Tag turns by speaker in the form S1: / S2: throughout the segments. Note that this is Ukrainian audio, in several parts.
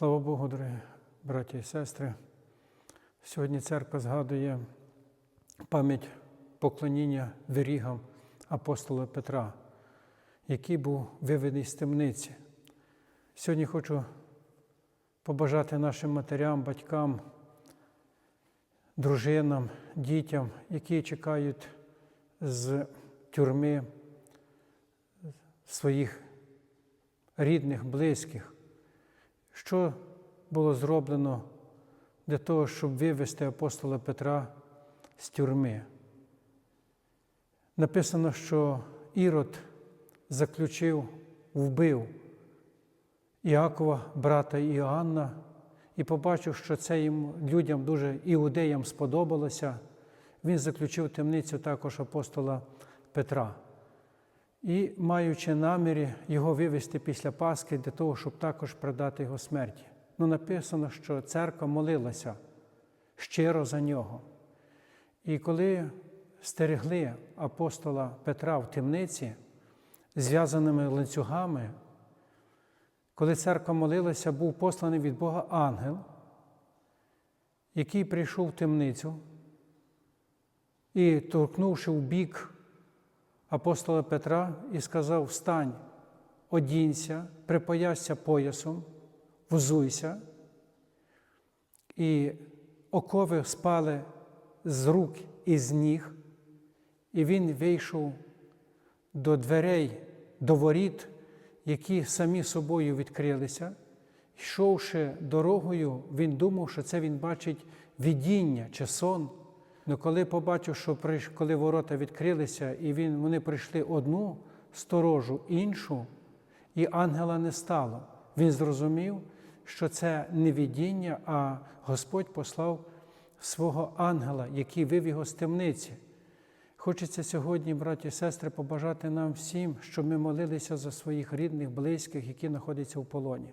S1: Слава Богу, дорогі браті і сестри. Сьогодні церква згадує пам'ять поклоніння вирігам апостола Петра, який був виведений з темниці. Сьогодні хочу побажати нашим матерям, батькам, дружинам, дітям, які чекають з тюрми своїх рідних, близьких. Що було зроблено для того, щоб вивести апостола Петра з тюрми? Написано, що Ірод заключив, вбив Іакова, брата Іоанна, і побачив, що це їм людям дуже іудеям сподобалося. Він заключив темницю також апостола Петра. І, маючи намірі його вивести після Пасхи для того, щоб також продати його смерті. Ну, написано, що церква молилася щиро за нього. І коли стерегли апостола Петра в темниці, зв'язаними ланцюгами, коли церква молилася, був посланий від Бога ангел, який прийшов в темницю і, торкнувши в бік апостола Петра, і сказав: Встань, одінься, припоясся поясом, взуйся, і окови спали з рук і з ніг, і він вийшов до дверей, до воріт, які самі собою відкрилися. Йшовши дорогою, він думав, що це він бачить видіння чи сон. Але коли побачив, що коли ворота відкрилися, і він, вони прийшли одну сторожу, іншу, і ангела не стало, він зрозумів, що це не видіння, а Господь послав свого ангела, який вив його з темниці. Хочеться сьогодні, браті і сестри, побажати нам всім, щоб ми молилися за своїх рідних, близьких, які знаходяться в полоні.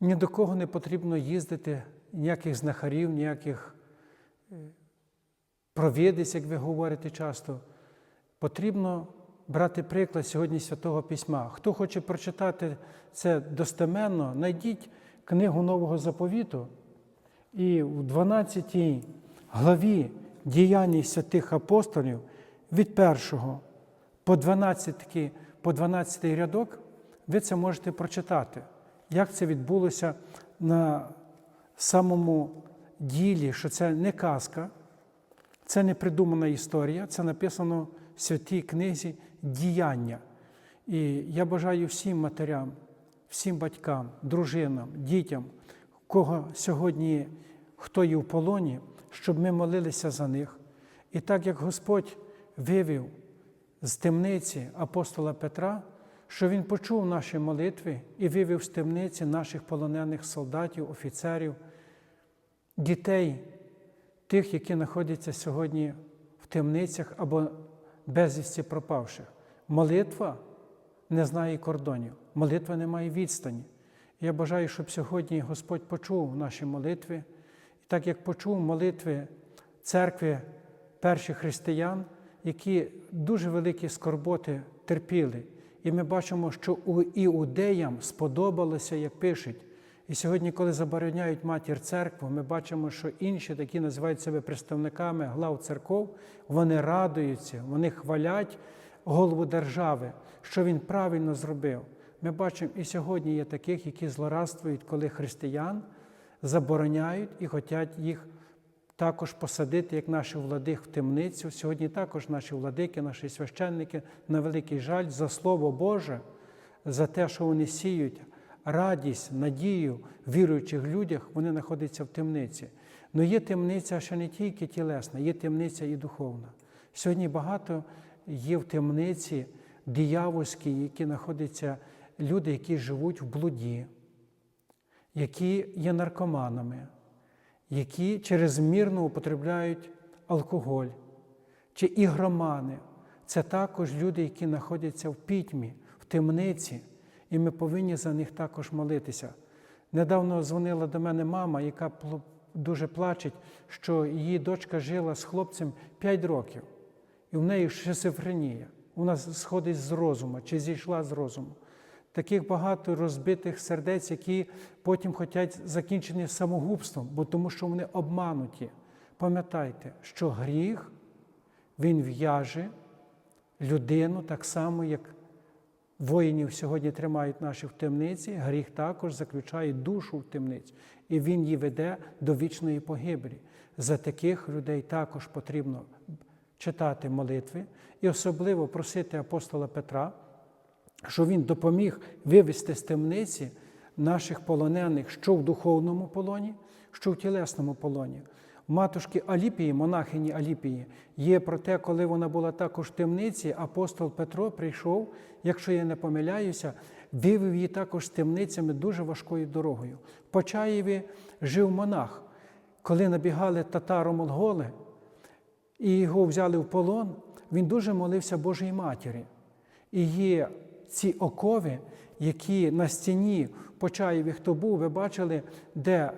S1: Ні до кого не потрібно їздити, ніяких знахарів, ніяких провідець, як ви говорите часто. Потрібно брати приклад сьогодні Святого Письма. Хто хоче прочитати це достеменно, знайдіть книгу Нового заповіту і в 12 главі діяння святих апостолів від 1 по 12, по 12 рядок, ви це можете прочитати, як це відбулося на самому ділі, що це не казка, це не придумана історія, це написано в святій книзі діяння. І я бажаю всім матерям, всім батькам, дружинам, дітям, кого сьогодні хто є в полоні, щоб ми молилися за них. І так як Господь вивів з темниці апостола Петра, що Він почув наші молитви і вивів з темниці наших полонених солдатів, офіцерів дітей, тих, які знаходяться сьогодні в темницях або безвісті пропавших. Молитва не знає кордонів, молитва не має відстані. Я бажаю, щоб сьогодні Господь почув наші молитви, і так як почув молитви церкви перших християн, які дуже великі скорботи терпіли. І ми бачимо, що у іудеям сподобалося, як пишуть. І сьогодні, коли забороняють матір церкву, ми бачимо, що інші, такі називають себе представниками глав церков, вони радуються, вони хвалять голову держави, що він правильно зробив. Ми бачимо, і сьогодні є таких, які злорадствують, коли християн забороняють і хочуть їх також посадити, як наші владих в темницю. Сьогодні також наші владики, наші священники, на великий жаль, за Слово Боже, за те, що вони сіють радість, надію в віруючих людях, вони знаходяться в темниці. Але є темниця ще не тільки тілесна, є темниця і духовна. Сьогодні багато є в темниці диявольській, які знаходяться люди, які живуть в блуді, які є наркоманами, які чрезмірно употребляють алкоголь чи ігромани. Це також люди, які знаходяться в пітьмі, в темниці і ми повинні за них також молитися. Недавно дзвонила до мене мама, яка дуже плачеть, що її дочка жила з хлопцем 5 років, і в неї шизофренія. Вона сходить з розуму чи зійшла з розуму. Таких багато розбитих сердець, які потім хочуть закінчені самогубством, бо тому що вони обмануті. Пам'ятайте, що гріх він в'яже людину так само, як воїнів сьогодні тримають наші в темниці, гріх також заключає душу в темниці, і він її веде до вічної погибелі. За таких людей також потрібно читати молитви і особливо просити апостола Петра, що він допоміг вивести з темниці наших полонених, що в духовному полоні, що в тілесному полоні. Матушки Аліпії, монахині Аліпії, є про те, коли вона була також в темниці, апостол Петро прийшов, якщо я не помиляюся, вивів її також з темницями дуже важкою дорогою. В Почаєві жив монах. Коли набігали татаро-монголи і його взяли в полон, він дуже молився Божій Матері. І є ці окови, які на стіні Почаєві, хто був, ви бачили, де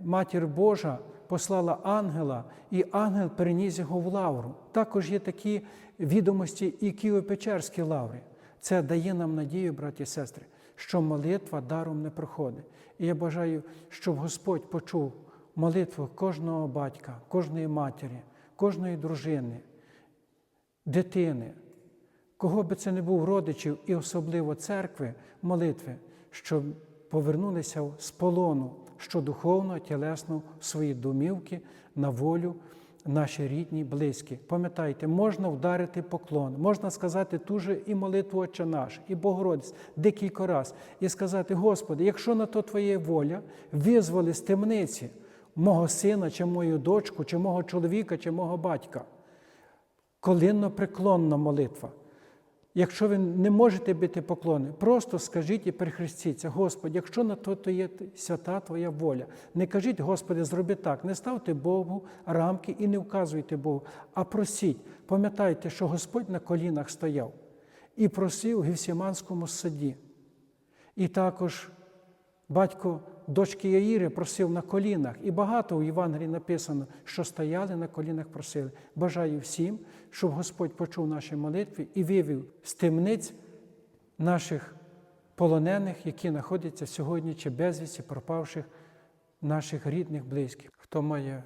S1: Матір Божа послала ангела, і ангел переніс його в лавру. Також є такі відомості і Києво-Печерські лаври. Це дає нам надію, браті і сестри, що молитва даром не проходить. І я бажаю, щоб Господь почув молитву кожного батька, кожної матері, кожної дружини, дитини, кого би це не був родичів, і особливо церкви, молитви, щоб повернулися з полону, що духовно, тілесно свої домівки, на волю наші рідні, близькі. Пам'ятайте, можна вдарити поклон, можна сказати ту же і молитву Отче наш, і Богородець декілька раз, і сказати, Господи, якщо на то Твоя воля, визволи з темниці мого сина, чи мою дочку, чи мого чоловіка, чи мого батька. Колинно преклонна молитва. Якщо ви не можете бити поклони, просто скажіть і перехрестіться, Господи, якщо на то, то є свята Твоя воля. Не кажіть, Господи, зроби так, не ставте Богу рамки і не вказуйте Богу, а просіть. Пам'ятайте, що Господь на колінах стояв і просив у Гівсіманському саді. І також батько дочки Яїри просив на колінах. І багато у Євангелії написано, що стояли на колінах, просили. Бажаю всім, щоб Господь почув наші молитви і вивів з темниць наших полонених, які знаходяться сьогодні чи безвісті пропавших наших рідних, близьких. Хто має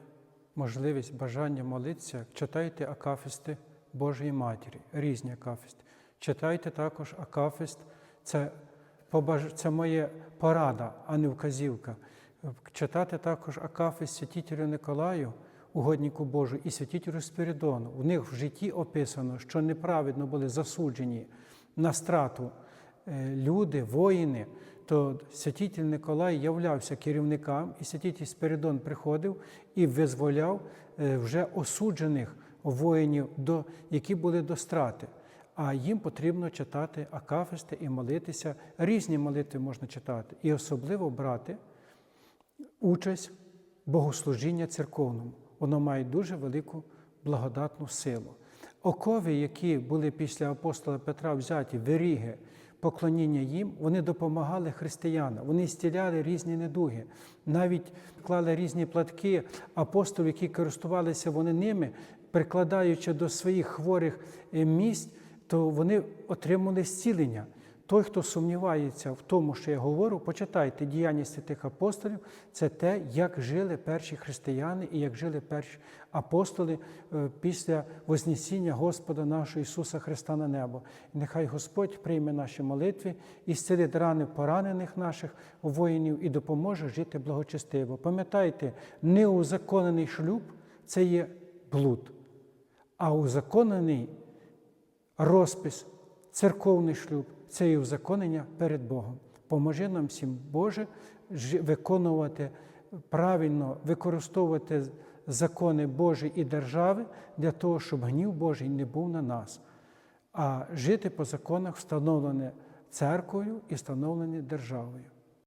S1: можливість, бажання молитися, читайте акафісти Божої Матері, різні акафісти. Читайте також акафіст. Це це моя порада, а не вказівка. Читати також Акафи святітелю Николаю, угоднику Божу, і святітелю Спиридону. У них в житті описано, що неправедно були засуджені на страту е, люди, воїни, то святитель Николай являвся керівникам, і святитель Спиридон приходив і визволяв е, вже осуджених воїнів, які були до страти а їм потрібно читати акафисти і молитися. Різні молитви можна читати, і особливо брати участь богослужіння церковному. Воно має дуже велику благодатну силу. Окови, які були після апостола Петра взяті, виріги, поклоніння їм, вони допомагали християнам, вони стіляли різні недуги, навіть клали різні платки апостолів, які користувалися вони ними, прикладаючи до своїх хворих е, місць то вони отримали зцілення. Той, хто сумнівається в тому, що я говорю, почитайте діяння святих апостолів, це те, як жили перші християни і як жили перші апостоли е, після Вознесіння Господа нашого Ісуса Христа на небо. І нехай Господь прийме наші молитви і зцілить рани поранених наших воїнів і допоможе жити благочестиво. Пам'ятайте, неузаконений шлюб це є блуд, а узаконений розпис, церковний шлюб це і узаконення перед Богом. Поможи нам всім, Боже, виконувати правильно, використовувати закони Божі і держави для того, щоб гнів Божий не був на нас, а жити по законах, встановлених церквою і встановлені державою.